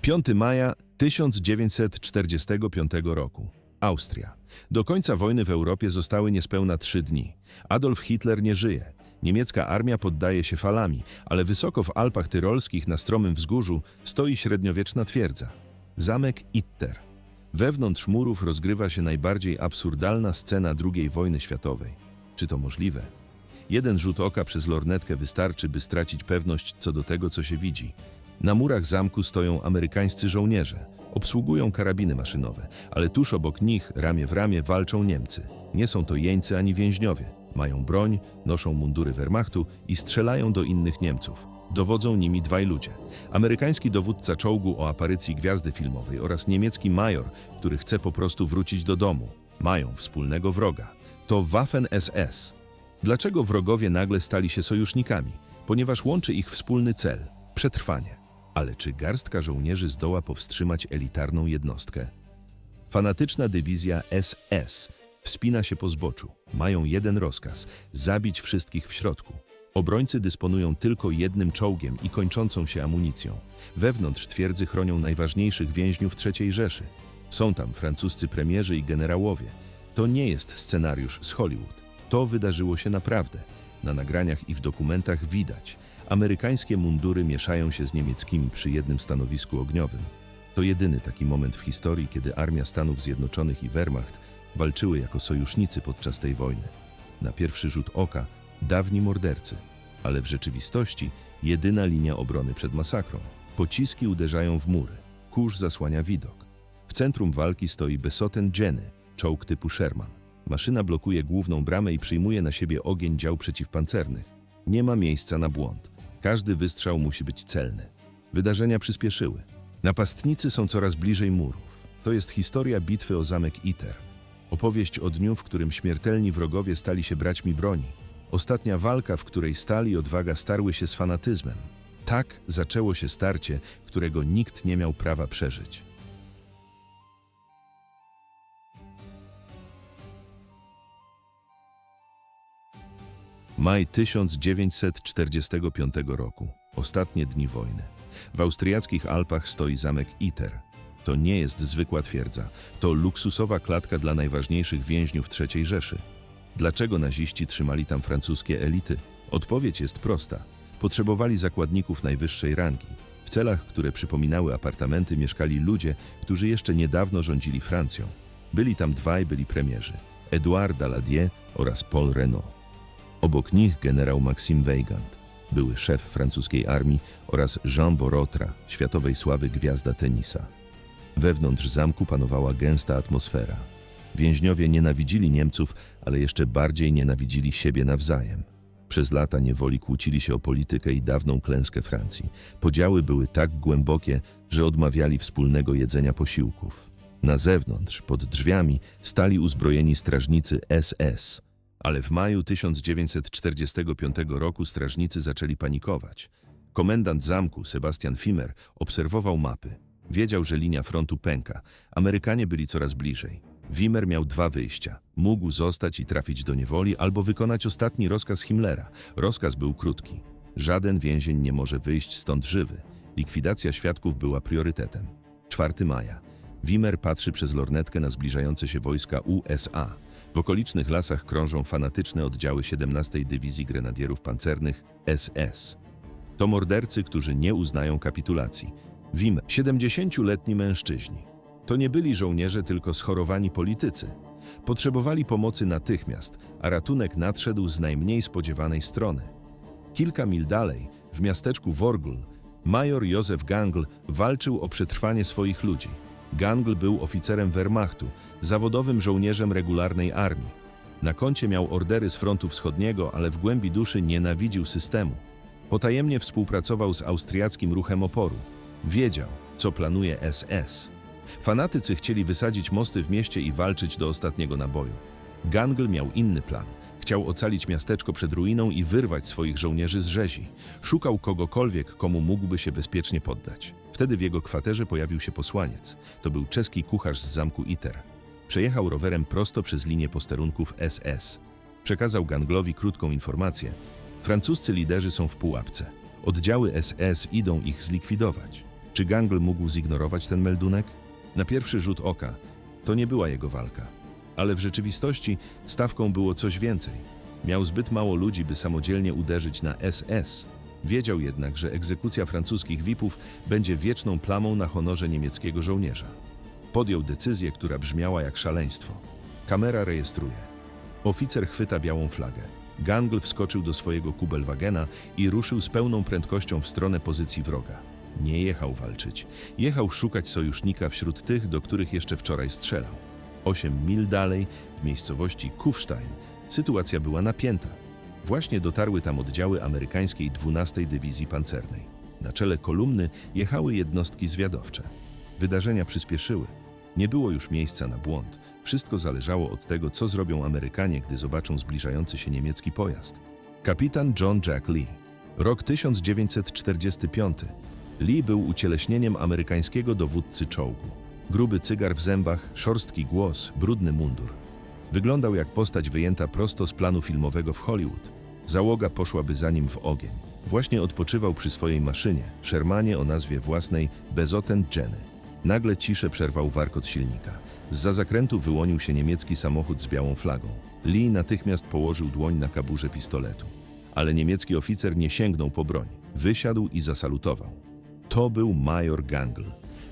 5 maja 1945 roku. Austria. Do końca wojny w Europie zostały niespełna trzy dni. Adolf Hitler nie żyje. Niemiecka armia poddaje się falami, ale wysoko w Alpach Tyrolskich na stromym wzgórzu stoi średniowieczna twierdza. Zamek Itter. Wewnątrz murów rozgrywa się najbardziej absurdalna scena II wojny światowej. Czy to możliwe? Jeden rzut oka przez lornetkę wystarczy, by stracić pewność co do tego, co się widzi. Na murach zamku stoją amerykańscy żołnierze. Obsługują karabiny maszynowe, ale tuż obok nich, ramię w ramię, walczą Niemcy. Nie są to jeńcy ani więźniowie. Mają broń, noszą mundury Wehrmachtu i strzelają do innych Niemców. Dowodzą nimi dwaj ludzie. Amerykański dowódca czołgu o aparycji gwiazdy filmowej oraz niemiecki major, który chce po prostu wrócić do domu. Mają wspólnego wroga. To Waffen-SS. Dlaczego wrogowie nagle stali się sojusznikami? Ponieważ łączy ich wspólny cel przetrwanie. Ale czy garstka żołnierzy zdoła powstrzymać elitarną jednostkę? Fanatyczna dywizja SS wspina się po zboczu. Mają jeden rozkaz zabić wszystkich w środku. Obrońcy dysponują tylko jednym czołgiem i kończącą się amunicją. Wewnątrz twierdzy chronią najważniejszych więźniów III Rzeszy. Są tam francuscy premierzy i generałowie. To nie jest scenariusz z Hollywood. To wydarzyło się naprawdę. Na nagraniach i w dokumentach widać. Amerykańskie mundury mieszają się z niemieckimi przy jednym stanowisku ogniowym. To jedyny taki moment w historii, kiedy Armia Stanów Zjednoczonych i Wehrmacht walczyły jako sojusznicy podczas tej wojny. Na pierwszy rzut oka dawni mordercy, ale w rzeczywistości jedyna linia obrony przed masakrą. Pociski uderzają w mury, kurz zasłania widok. W centrum walki stoi Besoten Jenny, czołg typu Sherman. Maszyna blokuje główną bramę i przyjmuje na siebie ogień dział przeciwpancernych. Nie ma miejsca na błąd. Każdy wystrzał musi być celny. Wydarzenia przyspieszyły. Napastnicy są coraz bliżej murów. To jest historia bitwy o zamek Iter. Opowieść o dniu, w którym śmiertelni wrogowie stali się braćmi broni. Ostatnia walka, w której stali odwaga starły się z fanatyzmem. Tak zaczęło się starcie, którego nikt nie miał prawa przeżyć. Maj 1945 roku. Ostatnie dni wojny. W austriackich Alpach stoi zamek Iter. To nie jest zwykła twierdza. To luksusowa klatka dla najważniejszych więźniów III Rzeszy. Dlaczego naziści trzymali tam francuskie elity? Odpowiedź jest prosta. Potrzebowali zakładników najwyższej rangi. W celach, które przypominały apartamenty, mieszkali ludzie, którzy jeszcze niedawno rządzili Francją. Byli tam dwaj byli premierzy: Edouard Daladier oraz Paul Renault. Obok nich generał Maxime Weygand, były szef francuskiej armii oraz Jean Borotra, światowej sławy gwiazda tenisa. Wewnątrz zamku panowała gęsta atmosfera. Więźniowie nienawidzili Niemców, ale jeszcze bardziej nienawidzili siebie nawzajem. Przez lata niewoli kłócili się o politykę i dawną klęskę Francji. Podziały były tak głębokie, że odmawiali wspólnego jedzenia posiłków. Na zewnątrz, pod drzwiami, stali uzbrojeni strażnicy SS – ale w maju 1945 roku strażnicy zaczęli panikować. Komendant zamku, Sebastian Fimer, obserwował mapy. Wiedział, że linia frontu pęka. Amerykanie byli coraz bliżej. Wimmer miał dwa wyjścia. Mógł zostać i trafić do niewoli, albo wykonać ostatni rozkaz Himmlera. Rozkaz był krótki. Żaden więzień nie może wyjść stąd żywy. Likwidacja świadków była priorytetem. 4 maja. Wimmer patrzy przez lornetkę na zbliżające się wojska USA. W okolicznych lasach krążą fanatyczne oddziały 17 Dywizji Grenadierów Pancernych SS. To mordercy, którzy nie uznają kapitulacji. Wim, 70-letni mężczyźni. To nie byli żołnierze, tylko schorowani politycy. Potrzebowali pomocy natychmiast, a ratunek nadszedł z najmniej spodziewanej strony. Kilka mil dalej, w miasteczku Worgl, major Józef Gangl walczył o przetrwanie swoich ludzi. Gangl był oficerem Wehrmachtu, zawodowym żołnierzem regularnej armii. Na koncie miał ordery z frontu wschodniego, ale w głębi duszy nienawidził systemu. Potajemnie współpracował z austriackim ruchem oporu. Wiedział, co planuje SS. Fanatycy chcieli wysadzić mosty w mieście i walczyć do ostatniego naboju. Gangl miał inny plan. Chciał ocalić miasteczko przed ruiną i wyrwać swoich żołnierzy z rzezi. Szukał kogokolwiek, komu mógłby się bezpiecznie poddać. Wtedy w jego kwaterze pojawił się posłaniec. To był czeski kucharz z zamku Iter. Przejechał rowerem prosto przez linię posterunków SS. Przekazał Ganglowi krótką informację. Francuscy liderzy są w pułapce. Oddziały SS idą ich zlikwidować. Czy Gangl mógł zignorować ten meldunek? Na pierwszy rzut oka to nie była jego walka. Ale w rzeczywistości stawką było coś więcej. Miał zbyt mało ludzi, by samodzielnie uderzyć na SS. Wiedział jednak, że egzekucja francuskich VIP-ów będzie wieczną plamą na honorze niemieckiego żołnierza. Podjął decyzję, która brzmiała jak szaleństwo. Kamera rejestruje. Oficer chwyta białą flagę. Gangl wskoczył do swojego Kubelwagena i ruszył z pełną prędkością w stronę pozycji wroga. Nie jechał walczyć. Jechał szukać sojusznika wśród tych, do których jeszcze wczoraj strzelał. Osiem mil dalej, w miejscowości Kufstein, sytuacja była napięta. Właśnie dotarły tam oddziały amerykańskiej 12 Dywizji Pancernej. Na czele kolumny jechały jednostki zwiadowcze. Wydarzenia przyspieszyły. Nie było już miejsca na błąd. Wszystko zależało od tego, co zrobią Amerykanie, gdy zobaczą zbliżający się niemiecki pojazd. Kapitan John Jack Lee. Rok 1945. Lee był ucieleśnieniem amerykańskiego dowódcy czołgu. Gruby cygar w zębach, szorstki głos, brudny mundur. Wyglądał jak postać wyjęta prosto z planu filmowego w Hollywood. Załoga poszłaby za nim w ogień. Właśnie odpoczywał przy swojej maszynie, Shermanie o nazwie własnej Bezoten Jenny. Nagle ciszę przerwał warkot silnika. Zza zakrętu wyłonił się niemiecki samochód z białą flagą. Lee natychmiast położył dłoń na kaburze pistoletu. Ale niemiecki oficer nie sięgnął po broń. Wysiadł i zasalutował. To był major Gangl.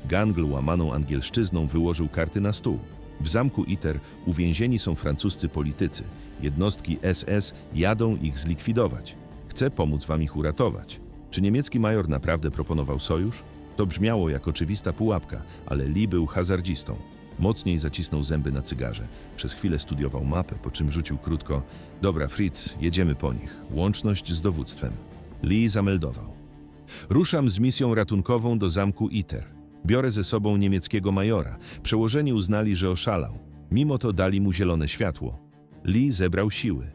Gangl łamaną angielszczyzną wyłożył karty na stół. W zamku Iter uwięzieni są francuscy politycy. Jednostki SS jadą ich zlikwidować. Chcę pomóc wam ich uratować. Czy niemiecki major naprawdę proponował sojusz? To brzmiało jak oczywista pułapka, ale Lee był hazardzistą. Mocniej zacisnął zęby na cygarze. Przez chwilę studiował mapę, po czym rzucił krótko: Dobra, Fritz, jedziemy po nich. Łączność z dowództwem. Lee zameldował. Ruszam z misją ratunkową do zamku Iter. Biorę ze sobą niemieckiego majora. Przełożeni uznali, że oszalał. Mimo to dali mu zielone światło. Lee zebrał siły.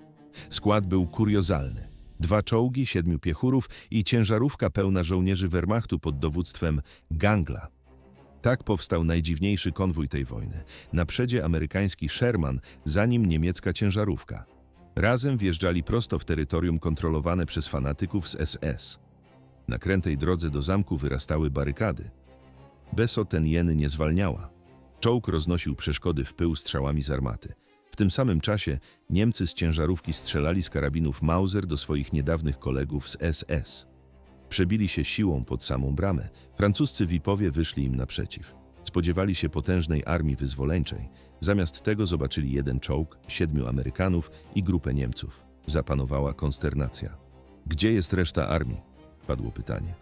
Skład był kuriozalny. Dwa czołgi, siedmiu piechurów i ciężarówka pełna żołnierzy Wehrmachtu pod dowództwem Gangla. Tak powstał najdziwniejszy konwój tej wojny. Na amerykański Sherman, za nim niemiecka ciężarówka. Razem wjeżdżali prosto w terytorium kontrolowane przez fanatyków z SS. Na krętej drodze do zamku wyrastały barykady. Beso ten jeny nie zwalniała. Czołg roznosił przeszkody w pył strzałami z armaty. W tym samym czasie Niemcy z ciężarówki strzelali z karabinów Mauser do swoich niedawnych kolegów z SS. Przebili się siłą pod samą bramę. Francuscy wipowie wyszli im naprzeciw. Spodziewali się potężnej armii wyzwoleńczej. Zamiast tego zobaczyli jeden czołg, siedmiu Amerykanów i grupę Niemców. Zapanowała konsternacja. Gdzie jest reszta armii? Padło pytanie.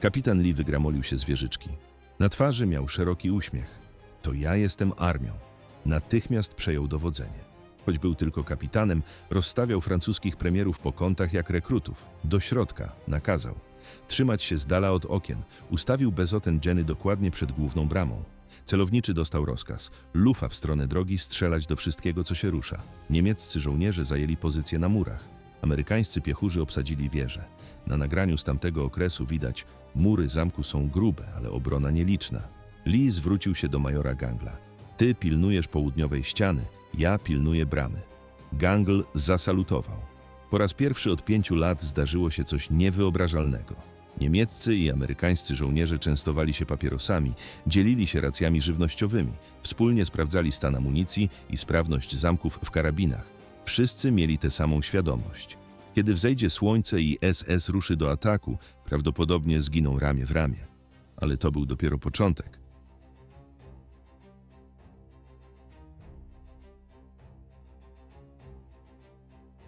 Kapitan Lee wygramolił się z wieżyczki. Na twarzy miał szeroki uśmiech. To ja jestem armią. Natychmiast przejął dowodzenie. Choć był tylko kapitanem, rozstawiał francuskich premierów po kątach jak rekrutów. Do środka nakazał. Trzymać się z dala od okien. Ustawił bezoten Jenny dokładnie przed główną bramą. Celowniczy dostał rozkaz. Lufa w stronę drogi strzelać do wszystkiego, co się rusza. Niemieccy żołnierze zajęli pozycje na murach. Amerykańscy piechurzy obsadzili wieże. Na nagraniu z tamtego okresu widać, mury zamku są grube, ale obrona nieliczna. Lee zwrócił się do majora Gangla. Ty pilnujesz południowej ściany, ja pilnuję bramy. Gangl zasalutował. Po raz pierwszy od pięciu lat zdarzyło się coś niewyobrażalnego. Niemieccy i amerykańscy żołnierze częstowali się papierosami, dzielili się racjami żywnościowymi, wspólnie sprawdzali stan amunicji i sprawność zamków w karabinach. Wszyscy mieli tę samą świadomość. Kiedy wzejdzie słońce i SS ruszy do ataku, prawdopodobnie zginą ramię w ramię. Ale to był dopiero początek.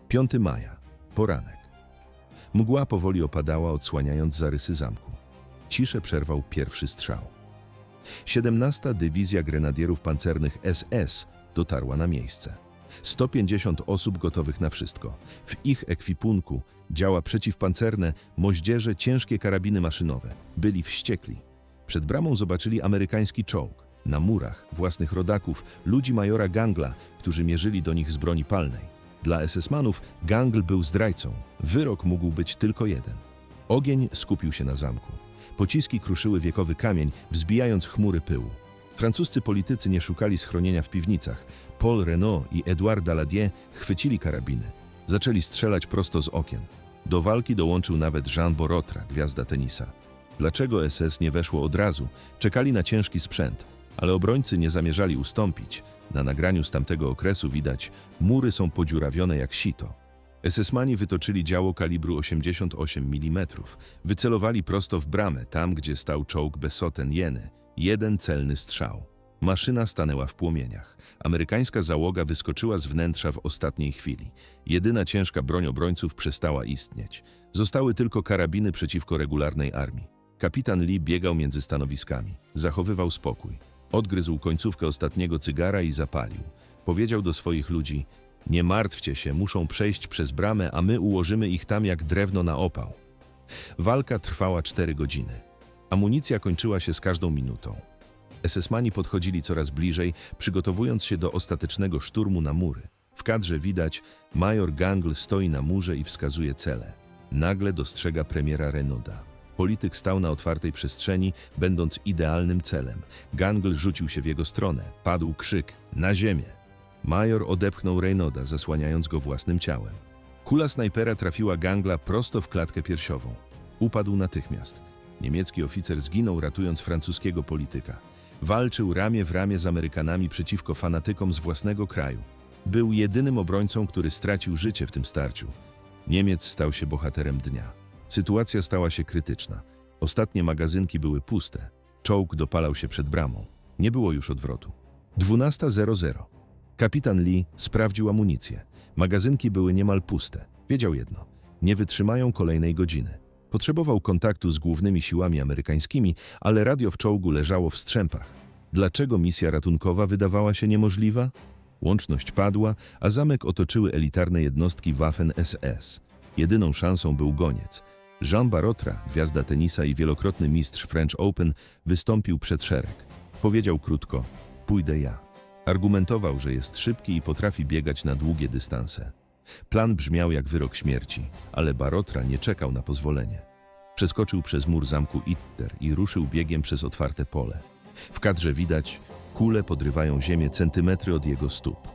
Piąty maja, poranek. Mgła powoli opadała, odsłaniając zarysy zamku. Ciszę przerwał pierwszy strzał. 17. Dywizja Grenadierów Pancernych SS dotarła na miejsce. 150 osób gotowych na wszystko. W ich ekwipunku działa przeciwpancerne, moździerze, ciężkie karabiny maszynowe. Byli wściekli. Przed bramą zobaczyli amerykański czołg. Na murach własnych rodaków, ludzi majora Gangla, którzy mierzyli do nich z broni palnej. Dla SS-manów Gangl był zdrajcą. Wyrok mógł być tylko jeden. Ogień skupił się na zamku. Pociski kruszyły wiekowy kamień, wzbijając chmury pyłu. Francuscy politycy nie szukali schronienia w piwnicach. Paul Renault i Edouard Daladier chwycili karabiny. Zaczęli strzelać prosto z okien. Do walki dołączył nawet Jean Borotra, gwiazda tenisa. Dlaczego SS nie weszło od razu? Czekali na ciężki sprzęt, ale obrońcy nie zamierzali ustąpić. Na nagraniu z tamtego okresu widać, mury są podziurawione jak sito. SS-mani wytoczyli działo kalibru 88 mm. Wycelowali prosto w bramę, tam gdzie stał czołg Besoten Jeny. Jeden celny strzał. Maszyna stanęła w płomieniach. Amerykańska załoga wyskoczyła z wnętrza w ostatniej chwili. Jedyna ciężka broń obrońców przestała istnieć. Zostały tylko karabiny przeciwko regularnej armii. Kapitan Lee biegał między stanowiskami. Zachowywał spokój. Odgryzł końcówkę ostatniego cygara i zapalił. Powiedział do swoich ludzi: Nie martwcie się, muszą przejść przez bramę, a my ułożymy ich tam jak drewno na opał. Walka trwała cztery godziny. Amunicja kończyła się z każdą minutą. SS-mani podchodzili coraz bliżej, przygotowując się do ostatecznego szturmu na mury. W kadrze widać, major Gangl stoi na murze i wskazuje cele. Nagle dostrzega premiera Renauda. Polityk stał na otwartej przestrzeni, będąc idealnym celem. Gangl rzucił się w jego stronę. Padł krzyk na ziemię. Major odepchnął Reynolda, zasłaniając go własnym ciałem. Kula snajpera trafiła Gangla prosto w klatkę piersiową. Upadł natychmiast. Niemiecki oficer zginął, ratując francuskiego polityka. Walczył ramię w ramię z Amerykanami przeciwko fanatykom z własnego kraju. Był jedynym obrońcą, który stracił życie w tym starciu. Niemiec stał się bohaterem dnia. Sytuacja stała się krytyczna. Ostatnie magazynki były puste. Czołg dopalał się przed bramą. Nie było już odwrotu. 12.00. Kapitan Lee sprawdził amunicję. Magazynki były niemal puste. Wiedział jedno: nie wytrzymają kolejnej godziny. Potrzebował kontaktu z głównymi siłami amerykańskimi, ale radio w czołgu leżało w strzępach. Dlaczego misja ratunkowa wydawała się niemożliwa? Łączność padła, a zamek otoczyły elitarne jednostki Waffen SS. Jedyną szansą był goniec. Jean Barotra, gwiazda tenisa i wielokrotny mistrz French Open, wystąpił przed szereg. Powiedział krótko: Pójdę ja. Argumentował, że jest szybki i potrafi biegać na długie dystanse. Plan brzmiał jak wyrok śmierci, ale Barotra nie czekał na pozwolenie. Przeskoczył przez mur zamku Itter i ruszył biegiem przez otwarte pole. W kadrze widać, kule podrywają ziemię centymetry od jego stóp.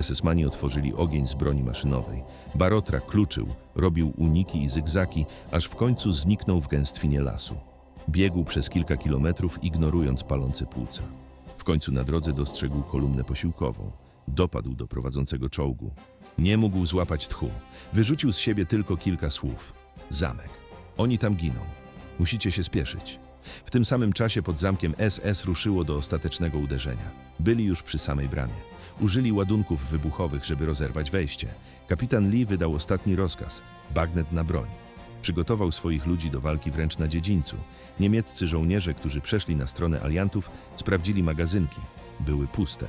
SS-mani otworzyli ogień z broni maszynowej. Barotra kluczył, robił uniki i zygzaki, aż w końcu zniknął w gęstwinie lasu. Biegł przez kilka kilometrów, ignorując palące płuca. W końcu na drodze dostrzegł kolumnę posiłkową. Dopadł do prowadzącego czołgu. Nie mógł złapać tchu. Wyrzucił z siebie tylko kilka słów. Zamek. Oni tam giną. Musicie się spieszyć. W tym samym czasie pod zamkiem SS ruszyło do ostatecznego uderzenia. Byli już przy samej bramie. Użyli ładunków wybuchowych, żeby rozerwać wejście. Kapitan Lee wydał ostatni rozkaz bagnet na broń. Przygotował swoich ludzi do walki wręcz na dziedzińcu. Niemieccy żołnierze, którzy przeszli na stronę aliantów, sprawdzili magazynki. Były puste.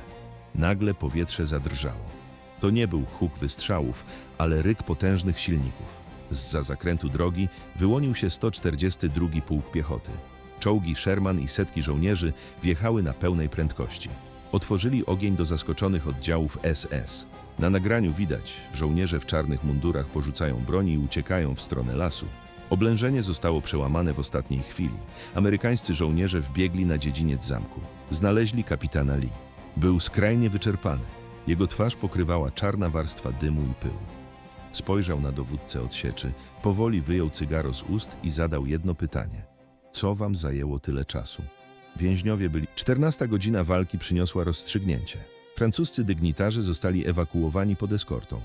Nagle powietrze zadrżało. To nie był huk wystrzałów, ale ryk potężnych silników. Zza zakrętu drogi wyłonił się 142 Pułk Piechoty. Czołgi Sherman i setki żołnierzy wjechały na pełnej prędkości. Otworzyli ogień do zaskoczonych oddziałów SS. Na nagraniu widać, żołnierze w czarnych mundurach porzucają broni i uciekają w stronę lasu. Oblężenie zostało przełamane w ostatniej chwili. Amerykańscy żołnierze wbiegli na dziedziniec zamku. Znaleźli kapitana Lee. Był skrajnie wyczerpany. Jego twarz pokrywała czarna warstwa dymu i pyłu. Spojrzał na dowódcę odsieczy, powoli wyjął cygaro z ust i zadał jedno pytanie. Co wam zajęło tyle czasu? Więźniowie byli. 14 godzina walki przyniosła rozstrzygnięcie. Francuscy dygnitarze zostali ewakuowani pod eskortą.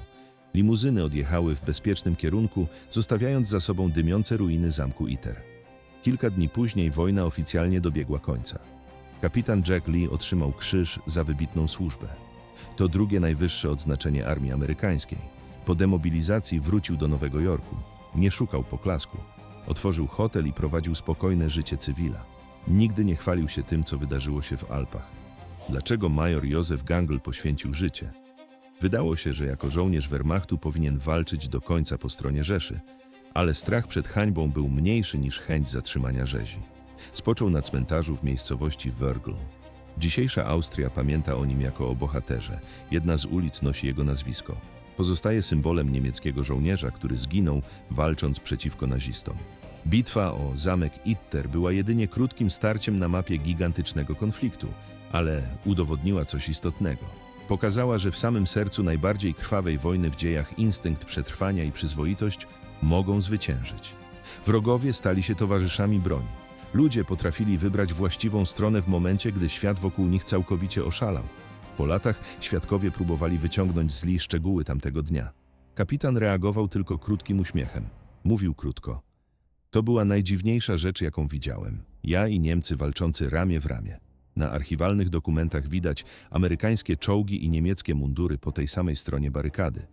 Limuzyny odjechały w bezpiecznym kierunku, zostawiając za sobą dymiące ruiny zamku Iter. Kilka dni później wojna oficjalnie dobiegła końca. Kapitan Jack Lee otrzymał krzyż za wybitną służbę. To drugie najwyższe odznaczenie armii amerykańskiej. Po demobilizacji wrócił do Nowego Jorku. Nie szukał poklasku. Otworzył hotel i prowadził spokojne życie cywila. Nigdy nie chwalił się tym, co wydarzyło się w Alpach. Dlaczego major Józef Gangl poświęcił życie? Wydało się, że jako żołnierz Wehrmachtu powinien walczyć do końca po stronie Rzeszy, ale strach przed hańbą był mniejszy niż chęć zatrzymania rzezi. Spoczął na cmentarzu w miejscowości Wörgl. Dzisiejsza Austria pamięta o nim jako o bohaterze. Jedna z ulic nosi jego nazwisko. Pozostaje symbolem niemieckiego żołnierza, który zginął walcząc przeciwko nazistom. Bitwa o zamek Itter była jedynie krótkim starciem na mapie gigantycznego konfliktu, ale udowodniła coś istotnego. Pokazała, że w samym sercu najbardziej krwawej wojny w dziejach instynkt przetrwania i przyzwoitość mogą zwyciężyć. Wrogowie stali się towarzyszami broni. Ludzie potrafili wybrać właściwą stronę w momencie, gdy świat wokół nich całkowicie oszalał. Po latach świadkowie próbowali wyciągnąć z Lee szczegóły tamtego dnia. Kapitan reagował tylko krótkim uśmiechem. Mówił krótko. To była najdziwniejsza rzecz, jaką widziałem. Ja i Niemcy walczący ramię w ramię. Na archiwalnych dokumentach widać amerykańskie czołgi i niemieckie mundury po tej samej stronie barykady.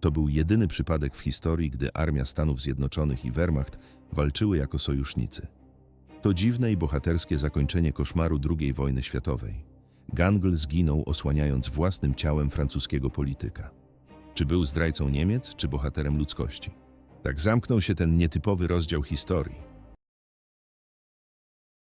To był jedyny przypadek w historii, gdy Armia Stanów Zjednoczonych i Wehrmacht walczyły jako sojusznicy. To dziwne i bohaterskie zakończenie koszmaru II wojny światowej. Gangl zginął osłaniając własnym ciałem francuskiego polityka. Czy był zdrajcą Niemiec, czy bohaterem ludzkości? Tak zamknął się ten nietypowy rozdział historii.